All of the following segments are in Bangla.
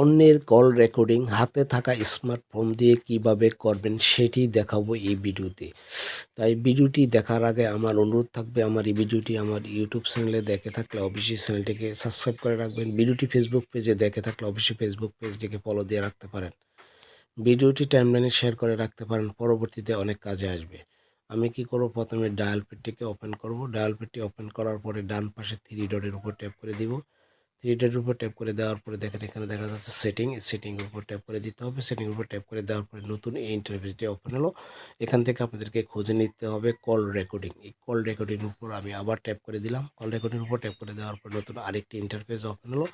অন্যের কল রেকর্ডিং হাতে থাকা স্মার্টফোন দিয়ে কীভাবে করবেন সেটি দেখাবো এই ভিডিওতে। তাই ভিডিওটি দেখার আগে আমার অনুরোধ থাকবে, আমার এই ভিডিওটি আমার ইউটিউব চ্যানেলে দেখে থাকলে অবশ্যই চ্যানেলটিকে সাবস্ক্রাইব করে রাখবেন। ভিডিওটি ফেসবুক পেজে দেখে থাকলে অবশ্যই ফেসবুক পেজটিকে ফলো দিয়ে রাখতে পারেন। ভিডিওটি টাইমলাইনে শেয়ার করে রাখতে পারেন, পরবর্তীতে অনেক কাজে আসবে। আমি কি করব? প্রথমে ডায়াল পেডটিকে ওপেন করব। ডায়াল পেডটি ওপেন করার পরে ডান পাশে থ্রি ডটের উপর ট্যাপ করে দিব। থ্রি উপর ট্যাপ করে দেওয়ার পরে দেখেন এখানে দেখা যাচ্ছে সেটিং সেটিংয়ের উপর ট্যাপ করে দিতে হবে। সেটিংয়ের উপর ট্যাপ করে দেওয়ার পরে নতুন এই ইন্টারফেসটি ওপেন হলো। এখান থেকে আপনাদেরকে খুঁজে নিতে হবে কল রেকর্ডিং এই কল রেকর্ডিংয়ের উপর আমি আবার ট্যাপ করে দিলাম। কল রেকর্ডিংয়ের উপর ট্যাপ করে দেওয়ার পর নতুন আরেকটি ইন্টারফেস ওপেন হলো।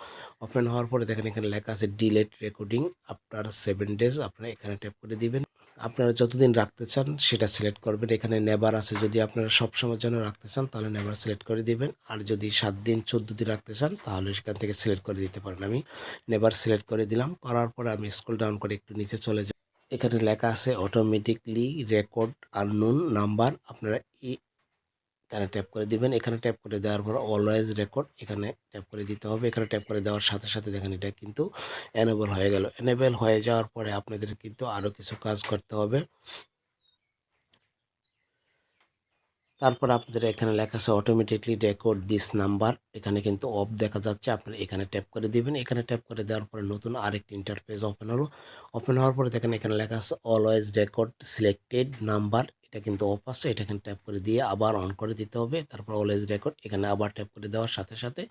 ওপেন হওয়ার পরে দেখেন এখানে লেখা আছে delete recording after seven days আপনারা এখানে ট্যাপ করে দিবেন। আপনারা যতদিন রাখতে চান, সেটা সিলেক্ট করবেন। এখানে নেবার আছে, যদি আপনারা সবসময়ের জন্য রাখতে চান, তাহলে নেবার সিলেক্ট করে দিবেন। আর যদি সাত দিন, চোদ্দ দিন রাখতে চান, তাহলে সেখান থেকে সিলেক্ট করে দিতে পারেন। আমি নেবার সিলেক্ট করে দিলাম। করার পরে আমি স্কুল ডাউন করে একটু নিচে চলে যাব এখানে লেখা আছে অটোমেটিকলি রেকর্ড আর নুন নাম্বার আপনারা এখানে ট্যাপ করে দিবেন। এখানে ট্যাপ করে দেওয়ার পর অলওয়েজ রেকর্ড এখানে ট্যাপ করে দিতে হবে। এখানে ট্যাপ করে দেওয়ার সাথে সাথে দেখেন এটা কিন্তু এনেবল হয়ে গেল। এনেবল হয়ে যাওয়ার পরে আপনাদের কিন্তু আরও কিছু কাজ করতে হবে। তারপর আপনাদের এখানে লেখা আছে অটোমেটিকলি রেকর্ড দিস নাম্বার এখানে কিন্তু অফ দেখা যাচ্ছে। আপনারা এখানে ট্যাপ করে দিবেন। এখানে ট্যাপ করে দেওয়ার পরে নতুন আরেকটি ইন্টারফেস ওপেন হলো। ওপেন হওয়ার পরে দেখেন এখানে লেখা আছে অলওয়েজ রেকর্ড সিলেক্টেড নাম্বার এটা কিন্তু অফ আছে, এটা এখানে ট্যাপ করে দিয়ে আবার অন করে দিতে হবে। তারপর অলওয়েজ রেকর্ড এখানে আবার ট্যাপ করে দেওয়ার সাথে সাথে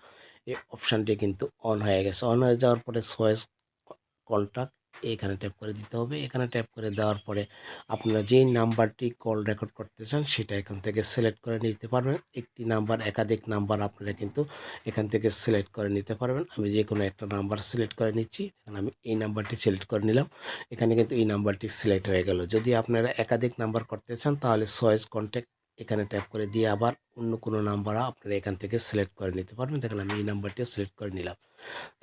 এই অপশানটি কিন্তু অন হয়ে গেছে। অন হয়ে যাওয়ার পরে সয়েস কন্ট্যাক্ট এখানে ট্যাপ করে দিতে হবে। এখানে ট্যাপ করে দেওয়ার পরে আপনারা যেই নাম্বারটি কল রেকর্ড করতে চান, সেটা এখান থেকে সিলেক্ট করে নিতে পারবেন। একটি নাম্বার, একাধিক নাম্বার আপনারা কিন্তু এখান থেকে সিলেক্ট করে নিতে পারবেন। আমি যে কোনো একটা নাম্বার সিলেক্ট করে নিচ্ছি। এখানে আমি এই নাম্বারটি সিলেক্ট করে নিলাম। এখানে কিন্তু এই নাম্বারটি সিলেক্ট হয়ে গেল। যদি আপনারা একাধিক নাম্বার করতে চান, তাহলে সয়েস কন্ট্যাক্ট এখানে ট্যাপ করে দিয়ে আবার অন্য কোনো নাম্বার আপনারা এখান থেকে সিলেক্ট করে নিতে পারবেন। দেখেন আমি এই নাম্বারটিও সিলেক্ট করে নিলাম।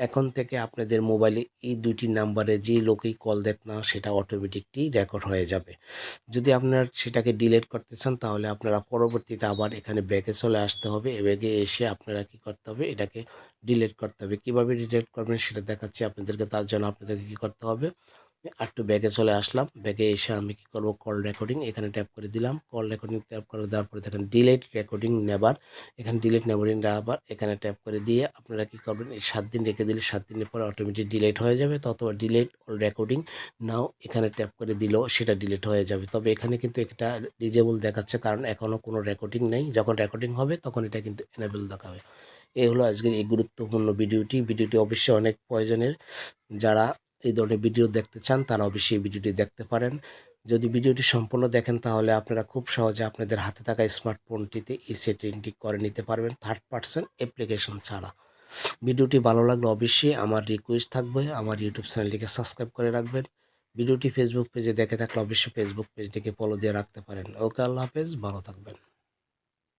এখন থেকে আপনাদের মোবাইলে এই দুইটি নাম্বারে যে লোকেই কল দেখ না, সেটা অটোমেটিকলি রেকর্ড হয়ে যাবে। যদি আপনার সেটাকে ডিলেট করতে চান, তাহলে আপনারা পরবর্তীতে আবার এখানে ব্যাগে চলে আসতে হবে। এ ব্যাগে এসে আপনারা কি করতে হবে? এটাকে ডিলেট করতে হবে। কীভাবে ডিলেট করবেন সেটা দেখাচ্ছি আপনাদেরকে, তার জন্য আপনাদেরকে কী করতে হবে? একটু ব্যাগে চলে আসলাম। ব্যাগে এসে আমি কি করব? কল রেকর্ডিং এখানে ট্যাপ করে দিলাম। কল রেকর্ডিং ট্যাপ করে দেওয়ার পরে দেখেন ডিলেট রেকর্ডিং নেবার। এখানে ডিলেট নেবারিং নেবার। এখানে ট্যাপ করে দিয়ে আপনারা কি করবেন? এই সাত দিন রেখে দিলে সাত দিনের পরে অটোমেটিক ডিলেট হয়ে যাবে। অথবা ডিলেট অল রেকর্ডিং নাও এখানে ট্যাপ করে দিলেও সেটা ডিলেট হয়ে যাবে। তবে এখানে কিন্তু এটা ডিজেবল দেখাচ্ছে কারণ এখনও কোনো রেকর্ডিং নেই। যখন রেকর্ডিং হবে তখন এটা কিন্তু এনেবল দেখাবে। এই হলো আজকের এই গুরুত্বপূর্ণ ভিডিওটি। ভিডিওটি অবশ্যই অনেক প্রয়োজনের। যারা এই ধরনের ভিডিও দেখতে চান, তারা অবশ্যই ভিডিওটি দেখতে পারেন। যদি ভিডিওটি সম্পূর্ণ দেখেন, তাহলে আপনারা খুব সহজে আপনাদের হাতে থাকা স্মার্টফোনটিতে এই সেটিংটি করে নিতে পারবেন থার্ড পার্সন অ্যাপ্লিকেশন ছাড়া। ভিডিওটি ভালো লাগলে অবশ্যই আমার রিকোয়েস্ট থাকবে, আমার ইউটিউব চ্যানেলটিকে সাবস্ক্রাইব করে রাখবেন। ভিডিওটি ফেসবুক পেজে দেখে থাকলে অবশ্যই ফেসবুক পেজটিকে ফলো দিয়ে রাখতে পারেন। ওকে আল্লাহ হাফেজ, ভালো থাকবেন।